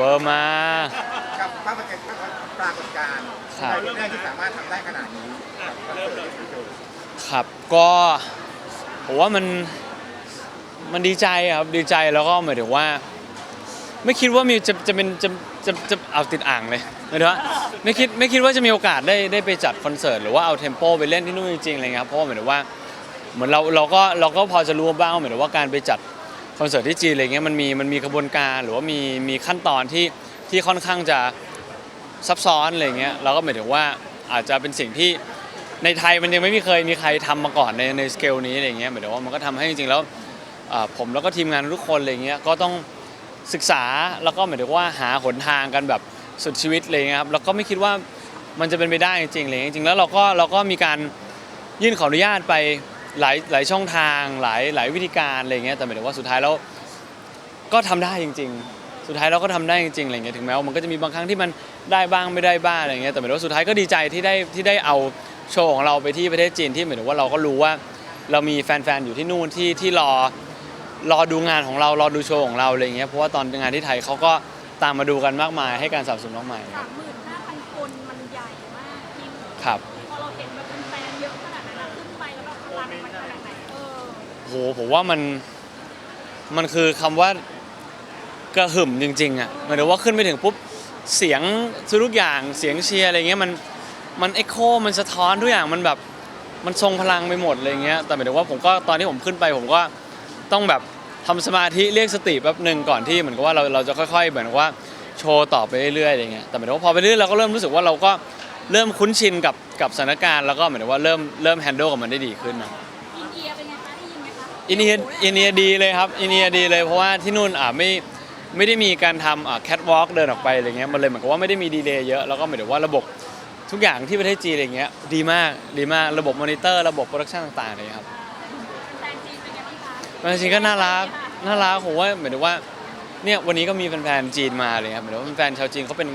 เวอร์มากกับปรากฏการณ์ปรากฏการณ์ครับในเรื่องที่สามารถทำได้ขนาดนี้กับคอนเสิร์ตที่คุณโจครับก็ผมว่ามันมันดีใจครับดีใจแล้วก็หมายถึงว่า ไม่คิดว่ามีจะจะเป็นจะจะจะเอาติดอ่างเลยหมายถึงว่าไม่คิดไม่คิดว่าจะมีโอกาสได้ได้ไปจัดคอนเสิร์ตหรือว่าเอาเทมโปไปเล่นที่นู่นจริงๆอะไรเงี้ยครับเพราะว่าหมายถึงว่าเหมือนเราเราก็เราก็พอจะรู้บ้างว่าหมายถึงว่าการไปจัดค อนเสิร์ตที่จีนอะไรเงี้ยมันมีมันมีกระบวนการหรือว่ามีมีขั้นตอนที่ที่ค่อนข้างจะซับซ้อนอะไรเงี้ยเราก็หมายถึงว่าอาจจะเป็นสิ่งที่ในไทยมันยังไม่มีเคยมีใครทำมาก่อนในในสเกลนี้อะไรเงี้ยหมายถึงว่ามันก็ทำให้จริงๆแล้วผมแล้วก็ทีมงานทุกคนอะไรเงี้ยก็ต้องศึกษาแล้วก็หมายถึงว่าหาหนทางกันแบบสุดชีวิตเลยครับแล้วก็ไม่คิดว่ามันจะเป็นไปได้จริงๆเลยจริงๆแล้วเราก็เราก็มีการยื่นขออนุญาตไป หลายหลายช่องทางหลายหลายวิธีการอะไรเงี้ยแต่หมายถึงว่าสุดท้ายแล้วก็ทำได้จริง ๆ สุดท้ายเราก็ทำได้จริงๆอะไรเงี้ยถึงแม้ว่ามันก็จะมีบางครั้งที่มันได้บ้างไม่ได้บ้างอะไรเงี้ยแต่หมายถึงว่าสุดท้ายก็ดีใจที่ได้ที่ได้เอาโชว์ของเราไปที่ประเทศจีนที่หมายถึงว่าเราก็รู้ว่า เรามีแฟนๆอยู่ที่นู่นที่ที่รอรอดูงานของเรารอดูโชว์ของเราอะไรอย่างเงี้ยเพราะว่าตอนงานที่ไทยเขาก็ตามมาดูกันมากมายให้การสนับสนุนมากมายคสารับมหมื่นห้าพันคนมันใหญ่มากที่ครับพอเรา โหผมว่ามันมันคือคำว่ากระหึ่มจริงๆอะหมายถึงว่าขึ้นไปถึงปุ๊บเสียงทุกอย่างเสียงเชียร์อะไรเงี้ยมันมันเอ็กโคมันสะท้อนทุกอย่างมันแบบมันทรงพลังไปหมดอะไรเงี้ยแต่หมายถึงว่าผมก็ตอนที่ผมขึ้นไปผมก็ต้องแบบทำสมาธิเรียกสติแป๊บหนึ่งก่อนที่เหมือนกับว่าเราเราจะค่อยๆเหมือนว่าโชว์ต่อไปเรื่อยๆอะไรเงี้ยแต่หมายถึงว่าพอไปเรื่อยเราก็เริ่มรู้สึกว่าเราก็เริ่มคุ้นชินกับกับสถานการณ์แล้วก็เหมือนว่าเริ่มเริ่มแฮนด์ลกับมันได้ดีขึ้นนะ อินเดียอินเดียดีเลยครับอินเดียดีเลยเพราะว่าที่นู่นอ่าไม่ไม่ได้มีการทำอ่าแคทวอล์กเดินออกไปอะไรเงี้ยมันเลยเหมือนกับว่าไม่ได้มีดีเลย์เยอะแล้วก็หมายถึงว่าระบบทุกอย่างที่ประเทศจีนอะไรเงี้ยดีมากดีมากระบบมอนิเตอร์ระบบโปรดักชันต่างๆเลยครับแฟนจีนเป็นไงบ้างคะบางทีก็น่ารักน่ารักผมว่าหมายถึงว่าเนี่ยวันนี้ก็มีแฟนๆจีนมาเลยครับหมายถึงว่าแฟนชาวจีนเขาเป็น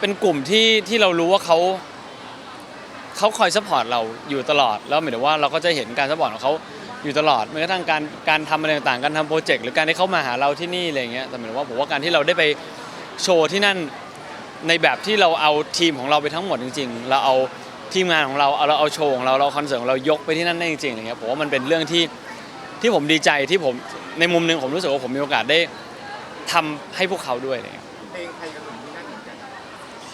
เป็นกลุ่มที่ที่เรารู้ว่าเขาเขาคอยซัพพอร์ตเราอยู่ตลอดแล้วหมายถึงว่าเราก็จะเห็นการซัพพอร์ตของเขา อยู่ตลอดแม้กระทั่งการการทำอะไรต่างๆการทำโปรเจกต์หรือการที่เขามาหาเราที่นี่อะไรเงี้ยแต่หมายถึงว่าผมว่าการที่เราได้ไปโชว์ที่นั่นในแบบที่เราเอาทีมของเราไปทั้งหมดจริง ๆ เราเอาทีมงานของเราเอาเราเอาโชว์ของเราเราเอาคอนเสิร์ตของเรายกไปที่นั่นได้จริงๆอะไรเงี้ยผมว่ามันเป็นเรื่องที่ที่ผมดีใจที่ผมในมุมหนึงผมรู้สึกว่าผมมีโอกาสได้ทำให้พวกเขาด้วยอะไรเงี้ยเพลงใครกับหนุ่มที่นั่นเหมือนกัน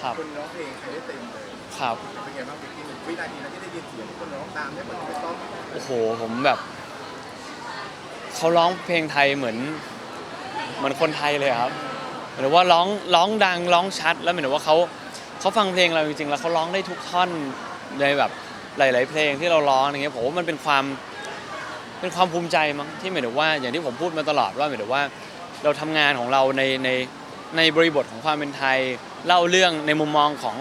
ครับคนร้องเพลงใครได้เต็มเลยครับ เป็นไงบ้างพี่ที่หนึ่งวินาทีนั้นที่ได้ยินเสียงคนร้องตามได้เหมือนไม่ต้องโอ้โหผมแบบ เขาร้องเพลงไทยเหมือนเหมือนคนไทยเลยครับหมายถึงว่าร้องร้องดังร้องชัด แล้วเหมายถึงว่าเขาเขาฟังเพลงเราจริงๆ แล้วเขาร้องได้ทุกท่อนในแบบหลาย ๆ เพลงที่เราร้องอย่างเงี้ยผมว่ามันเป็นความเป็นความภูมิใจมั้งที่หมายถึงว่าอย่างที่ผมพูดมาตลอดว่าหมายถึงว่าเราทำงานของเราในในในบริบทของความเป็นไทย เล่าเรื่องในมุมมองของ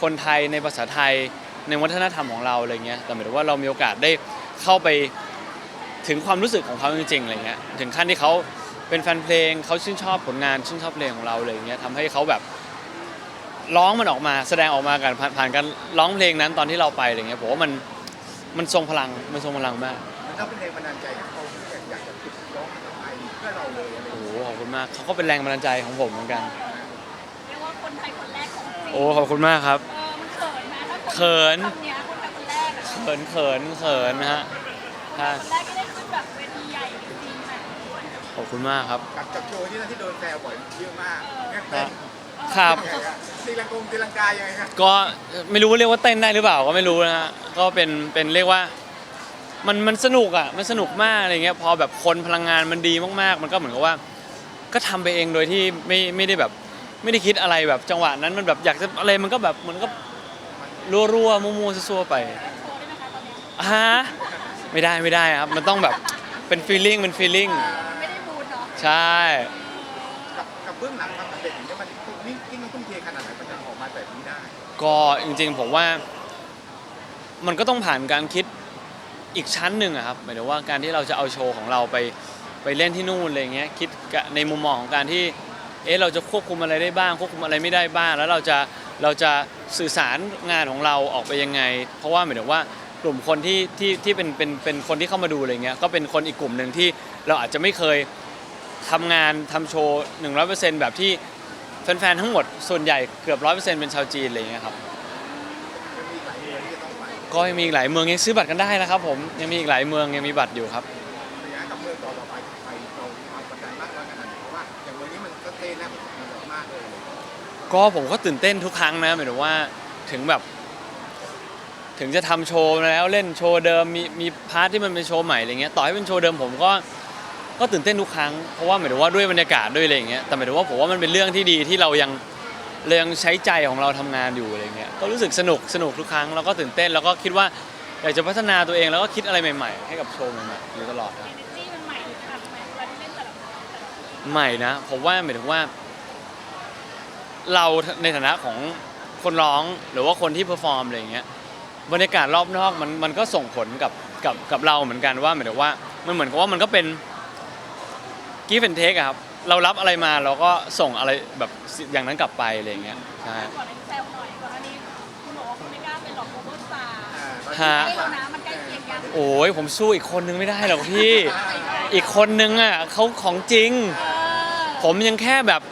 คนไทยในภาษาไทยในวัฒนธรรมของเราอะไรเงี้ยแต่หมายถึงว่าเรามีโอกาสได้เข้าไป ถึงความรู้สึกของเขาจริงๆอะไรเงี้ยถึงขั้นที่เขาเป็นแฟนเพลงเขาชื่นชอบผลงานชื่นชอบเพลงของเราอะไรเงี้ยทำให้เขาแบบร้องมันออกมาแสดงออกมากันผ่านผ่านการร้องเพลงนั้นตอนที่เราไปอะไรเงี้ยผมว่ามันมันทรงพลังมันทรงพลังมากมันก็เป็นแรงบันดาลใจให้เขาที่อยากจะฝึกร้องภาษาไทยเพื่อเราเลยอะไรอโอ้ย่างโหเงี้ยขอบคุณมากเขาก็เป็นแรงบันดาลใจของผมเหมือนกันเรียกว่าคนไทยคนแรกของจีนโอ้ขอบคุณมากครับ เออมันเขินไหมถ้าคนเขิน คำเนี้ยคนไทยคนแรกอะเขินเขินเขินนะฮะใช่คนแรก ขอบคุณมากครับกับกับโชว์ที่นั่นที่โดนแซวบ่อยเยอะมากแง่คเต้รันบครับ ยังไงอะตีลังกงตีลังกายังไงครับก็ไม่รู้ว่าเรียกว่าเต้นได้หรือเปล่าก็ไม่รู้นะฮะก็เป็นเป็นเรียกว่ามันมันสนุกอะมันสนุกมากอะไรเงี้ยพอแบบคนพลังงานมันดีมากๆ มันก็เหมือนกับว่า ก็ทำไปเองโดยที่ไม่ไม่ได้แบบไม่ได้คิดอะไรแบบจังหวะนั้นมันแบบอยากจะอะไรมันก็แบบมันก็รัวๆมั่วๆซัวๆไปโชว์ได้ไหมคะตอนเนี้ยฮะไม่ได้ไม่ได้ครับ มันต้องแบบเป็นฟีลลิ่งเป็นฟีลลิ่งไม่ได้บูดเนาะ ใช่ กับกับเบื้องหลังความสำเร็จอย่างเงี้ยมันนี่ยิ่งต้องทุ่มเทขนาดไหนมันจะออกมาแบบนี้ได้ก็จริงๆผมว่า มันก็ต้องผ่านการคิดอีกชั้นหนึ่งอะครับหมายถึงว่าการที่เราจะเอาโชว์ของเราไปไปเล่นที่นู่นอะไรเงี้ยคิดกะในมุมมองของการที่เอ๊ะเราจะควบคุมอะไรได้บ้าง ควบคุมอะไรไม่ได้บ้าง แล้วเราจะเราจะสื่อสารงานของเราออกไปยังไง เพราะว่าหมายถึงว่ากลุ่มคนที่ที่ที่เป็นเป็นเป็นคนที่เข้ามาดูอะไรเงี้ยก็เป็นคนอีกกลุ่มหนึ่งที่เราอาจจะไม่เคย ทำงานทำโชว์100%แบบที่แฟนๆทั้งหมดส่วนใหญ่เกือบ 100%เป็นชาวจีนอะไรอย่างเงี้ยครับ ก็ยังมีอีกหลายเมืองยังซื้อบัตรกันได้นะครับผมยังมีอีกหลายเมืองยังมีบัตรอยู่ครับเป็นไงกับเมืองต่อต่อไปไปเราความกดดันมากน้อยขนาดไหนเพราะว่าอย่างเมืองนี้มันก็เต้นนะมันแบบมากเลยก็ผมก็ตื่นเต้นทุกครั้งนะหมายถึงว่าถึงแบบ ถึงจะทำโชว์แล้วเล่นโชว์เดิมมีมีพาร์ทที่มันเป็นโชว์ใหม่อะไรเงี้ยต่อให้เป็นโชว์เดิมผมก็ ก็ตื่นเต้นทุกครั้งเพราะว่าหมายถึงว่าด้วยบรรยากาศด้วยอะไรอย่างเงี้ยแต่หมายถึงว่าผมว่ามันเป็นเรื่องที่ดีที่เรายังเรายังใช้ใจของเราทำงานอยู่อะไรเงี้ยก็รู้สึกสนุกสนุกทุกครั้งแล้วก็ตื่นเต้นแล้วก็คิดว่าอยากจะพัฒนาตัวเองแล้วก็คิดอะไรใหม่ ๆ ให้กับโชว์ใหม่ๆอยู่ตลอดครับเอเนจีมันใหม่ขนาดไหนเวลาที่เล่นแต่ละแต่ละทีใหม่นะผมว่าหมายถึงว่า เราในฐานะของคนร้องหรือว่าคนที่เพอร์ฟอร์มอะไรอย่างเงี้ยบรรยากาศรอบนอกมันมันก็ส่งผลกับกับกับเราเหมือนกันว่าหมายถึงว่ามันเหมือนกับว่ามันก็เป็น กีฟเฟนเทคครับ เรารับอะไรมาเราก็ส่งอะไรแบบอย่างนั้นกลับไปอะไรอย่างเงี้ยใช่ก่อนอันนี้แซวหน่อยก่อนอันนี้คุณบอกว่าคุณไม่กล้าเป็นหรอกโคเวอร์สตาร์ฮะไม่แล้วนะมันใกล้เคียงกันโอ้ยผมสู้อีกคนนึงไม่ได้หรอกพี่ อีกคนนึงอะเขาของจริงเออผมยังแค่แบบ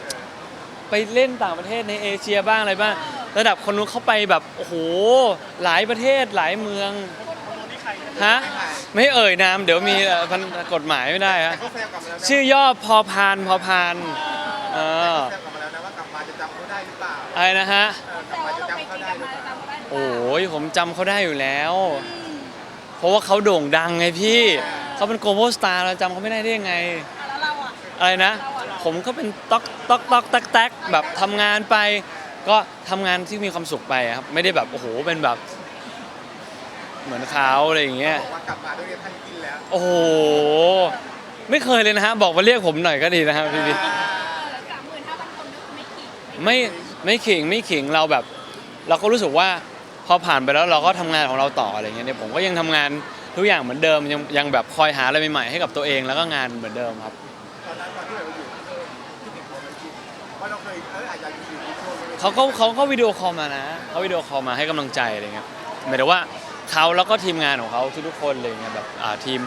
ไปเล่นต่างประเทศในเอเชียบ้างอะไรบ้าง ระดับคนนู้นเข้าไปแบบโอ้โหหลายประเทศหลายเมือง ฮะไม่เอ่ยนามเดี๋ยวมีเอ่อพันกฎหมายไม่ได้ฮะแต่เขาแซวกลับมาแล้วนะชื่อย่อพอพานพอพานเออแซวกลับมาแล้วนะว่ากลับมาจะจำเขาได้หรือเปล่าอะไรนะฮะ เออกแต่ลับมาว่าจะเราไปจำเขากินได้กันหรือมาเปล่าจำเขาได้โอ้ยผมจำเขาได้อยู่แล้ว เพราะว่าเขาโด่งดังไงพี่ เขาเป็นโกลบอลสตาร์เราจำเขาไม่ได้ได้ยังไง แล้วเราอะ อะไรนะ ผมก็เป็นต๊อกต๊อกต๊อกแต๊กแต๊กแบบทำงานไป ก็ทำงานที่มีความสุขไปครับ ไม่ได้แบบ โอ้โห เป็นแบบ เหมือนเขาอะไรอย่างเงี้ย บอกว่ากลับมาด้วยท่านกินแล้วโอ้โห ไม่เคยเลยนะฮะ บอกมาเรียกผมหน่อยก็ดีนะครับพี่พี่สามหมื่นห้าพันคนก็คือไม่กี่ไม่ไม่ขิงไม่ขิงเราแบบ เราก็รู้สึกว่าพอผ่านไปแล้วเราก็ทำงานของเราต่ออะไรเงี้ยเนี่ยผมก็ยังทำงานทุกอย่างเหมือนเดิมยังยังแบบคอยหาอะไรใหม่ๆให้กับตัวเองแล้วก็งานเหมือนเดิมครับตอนนั้นตอนที่เราอยู่เออที่ติดตัวมันกินเพราะเราเคยเอออาจจะอยู่ในช่วงนี้เขาก็เขาก็วิดีโอคอลมานะเขาวิดีโอคอลมาให้กำลังใจอะไรเงี้ยหมายถึงว่า เขาแล้วก็ทีมงานของเขาทุกๆคนเลยเงี้ยแบบอ่าทีม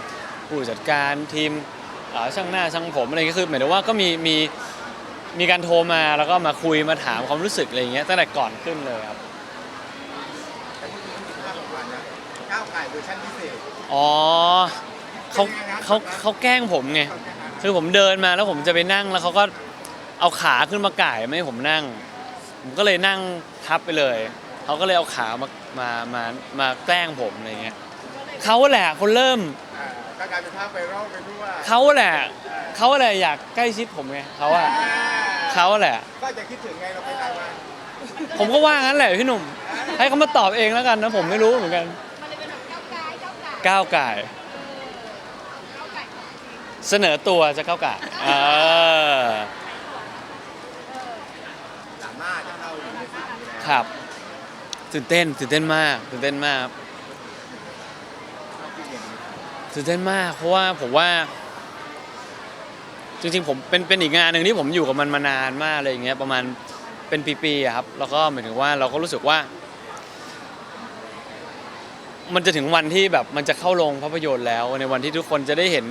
ผู้จัดการทีมอ่าช่างหน้าช่างผมอะไรเงี้ยคือหมายถึงว่าก็มีมีมีการโทรมาแล้วก็มาคุยมาถามความรู้สึกอะไรเงี้ยตั้งแต่ก่อนขึ้นเลยครับแต่ที่มีภาพออกมานะก้าวไก่เวอร์ชันพิเศษอ๋อเขาเขาเขาแกล้งผมไง คือผมเดินมาแล้วผมจะไปนั่งแล้วเขาก็เอาขาขึ้นมาก่ายไม่ให้ผมนั่ง ผมก็เลยนั่งทับไปเลย เขาก็เลยเอาขามามามามาแกล้งผมอะไรเงี้ยเขาแหละคนเริ่มอ่าก็กลายเป็นภาพไวรัลไปทั่วเขาแหละเขาแหละอยากใกล้ชิดผมไงเขาอะอ่าเขาแหละ ก็จะคิดถึงไงเราไปไหนมาผมก็ว่างั้นแหละพี่หนุ่ม ให้เขามาตอบเองแล้วกันนะผมไม่รู้เหมือนกัน มันเลยเป็นแบบก้าวไกลก้าวไกลก้าวไก่ายก้าวไกลของจริงเสนอตัวจะก้าวไก่ายเออ สามารถจะเข้าอยู่ในสิ่งนี้แล้วครับ ตื่นเต้นตื่นเต้นมากตื่นเต้นมาก ตื่นเต้นมาก เพราะว่าผมว่า จริงๆผมเป็นเป็นอีกงานหนึ่งที่ผมอยู่กับมันมานานมากอะไรอย่างเงี้ยประมาณเป็นปีๆอะครับ แล้วก็หมายถึงว่าเราก็รู้สึกว่า มันจะถึงวันที่แบบมันจะเข้าโรงภาพยนตร์แล้ว ในวันที่ทุกคนจะได้เห็น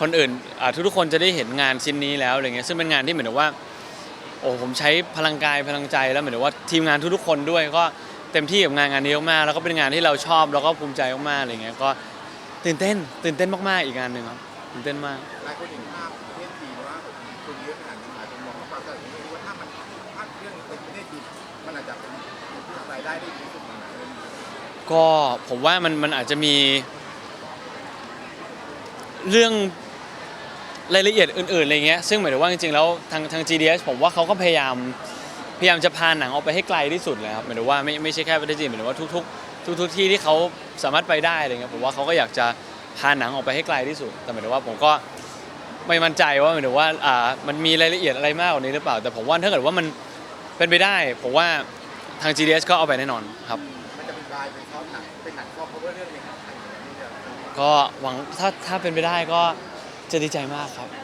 คนอื่นอ่าทุกๆคนจะได้เห็นงานชิ้นนี้แล้วอะไรเงี้ยซึ่งเป็นงานที่เหมือนกับว่าโอ้ผมใช้พลังกายพลังใจแล้วเหมือนกับว่าทีมงานทุกๆคนด้วยก็ เต็มที่กับงานงานนี้มากๆแล้วก็เป็นงานที่เราชอบแล้วก็ภูมิใจมากๆอะไรเงี้ยก็ตื่นเต้น ตื่นเต้นมากๆอีกงานหนึ่งครับตื่นเต้นมาก หลายคนเห็นภาพประเทศจีนว่าคนเยอะขนาดนี้อาจจะมองว่าความแต่ไม่รู้ว่าถ้ามันภาพเรื่องเป็นประเทศจีนมันอาจจะเป็นรายได้ได้ดีที่สุดในหนังเรื่องนี้ก็ผมว่ามันมันอาจจะมี เรื่องรายละเอียดอื่นๆอะไรเงี้ยซึ่งหมายถึงว่าจริงๆแล้วทางทาง GDS ผมว่าเขาก็พยายาม พยายามจะพาหนังออกไปให้ไกลที่สุดเลยครับหมายถึงว่าไม่ไม่ใช่แค่ประเทศจีนหมายถึงว่าทุกๆ ทุกๆที่ที่เขาสามารถไปได้อะไรเงี้ยผมว่าเขาก็อยากจะพาหนังออกไปให้ไกลที่สุด แต่หมายถึงว่าผมก็ไม่มั่นใจว่าหมายถึงว่าอ่ามันมีรายละเอียดอะไรมากกว่านี้หรือเปล่า แต่ผมว่าถ้าเกิดว่ามันเป็นไปได้ผมว่าทาง GDS ก็เอาไปแน่นอนครับ มันจะเป็นกลายเป็นซอฟต์หนังเป็นหนังซอฟต์พาวเวอร์เรื่องหนึงของไทยนี่จะก็หวังถ้าถ้าเป็นไปได้ก็จะดีใจมากครับขอบคุณครับ